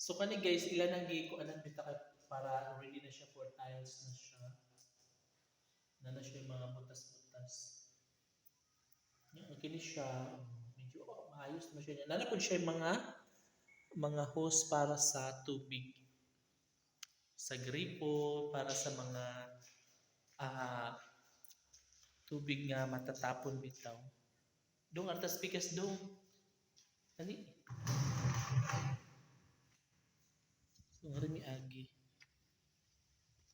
So kani guys, ilan ang gi ko anang bita ka para ready na siya for tiles na siya. Na na siya yung mga butas-butas. Yan, okay ni siya. Medyo oh, maayos na siya. Nana po siya yung mga mga hose para sa tubig. Sa gripo, para sa mga ah tubig nga matatapon bitaw. Dong artas pikas dong. Dali. So, nga rin may agi.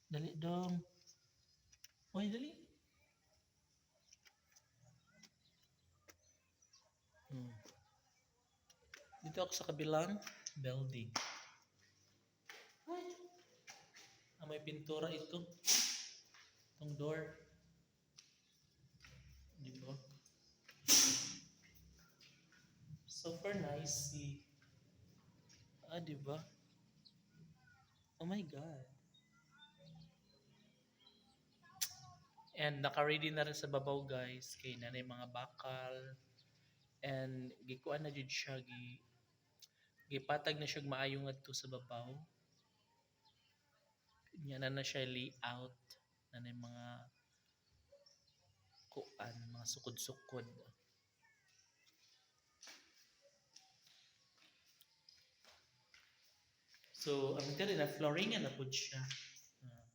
Dali dong. Oy, dali. Hmm. Dito ako sa kabilang building. Ah, may pintura ito. Itong door. Di ba? Super nice si Ah, di ba? Oh my God. And naka-ready na rin sa babaw guys. Kay nanay mga bakal. And gikuan na jud siya gi gipatag na siya maayong adto sa babaw. Nya na na siya layout nanay mga kuan, mga sukod-sukod. So, ang diri na flooring na pud siya. Ah.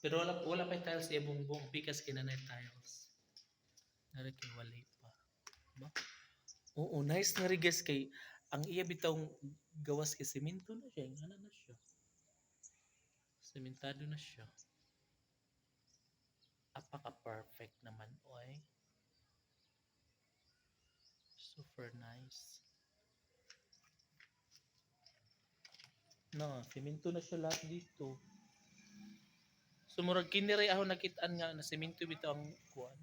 Pero wala wala pa tiles sa bumbong pikas kinanay tiles. Nara kay wala pa. Ba? Oo, nice na rin guys kay ang iya bitawng gawas kay semento na siya, ngana na siya. Sementado na siya. Apaka perfect naman oy. Super nice. No, semento na siya lahat dito. Sumurag kini ray ako nakitaan nga na semento bitaw ang kuan.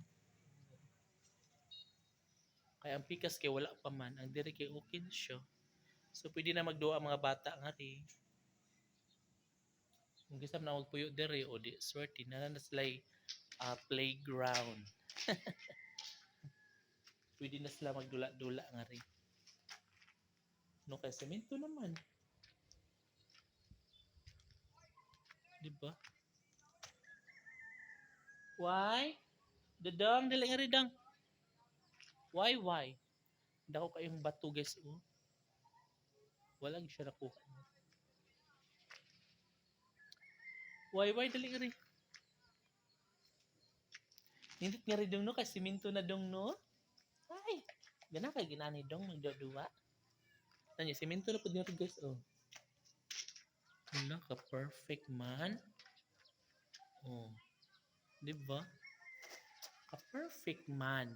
Kaya ang pikas kay wala pa man, ang diri kay okay siya. So pwede na magduwa ang mga bata nga ri. Kung gisam na magpuyo diri o di swerte na na sila uh, playground. pwede na sila magdula-dula nga ri. No kay semento naman. Di ba? Why? Dadang, dali nga rin dang. Why, why? Dako kayong bato guys, oh. Walang siya nakuha. Why, why, dali nga rin. Nindot nga rin dong no, kasi siminto na dong no. Ay, gana kay ginani dong magdodua. Tanya, siminto na po din guys, oh. Wala ka perfect man. Oh. 'Di ba? Ka perfect man.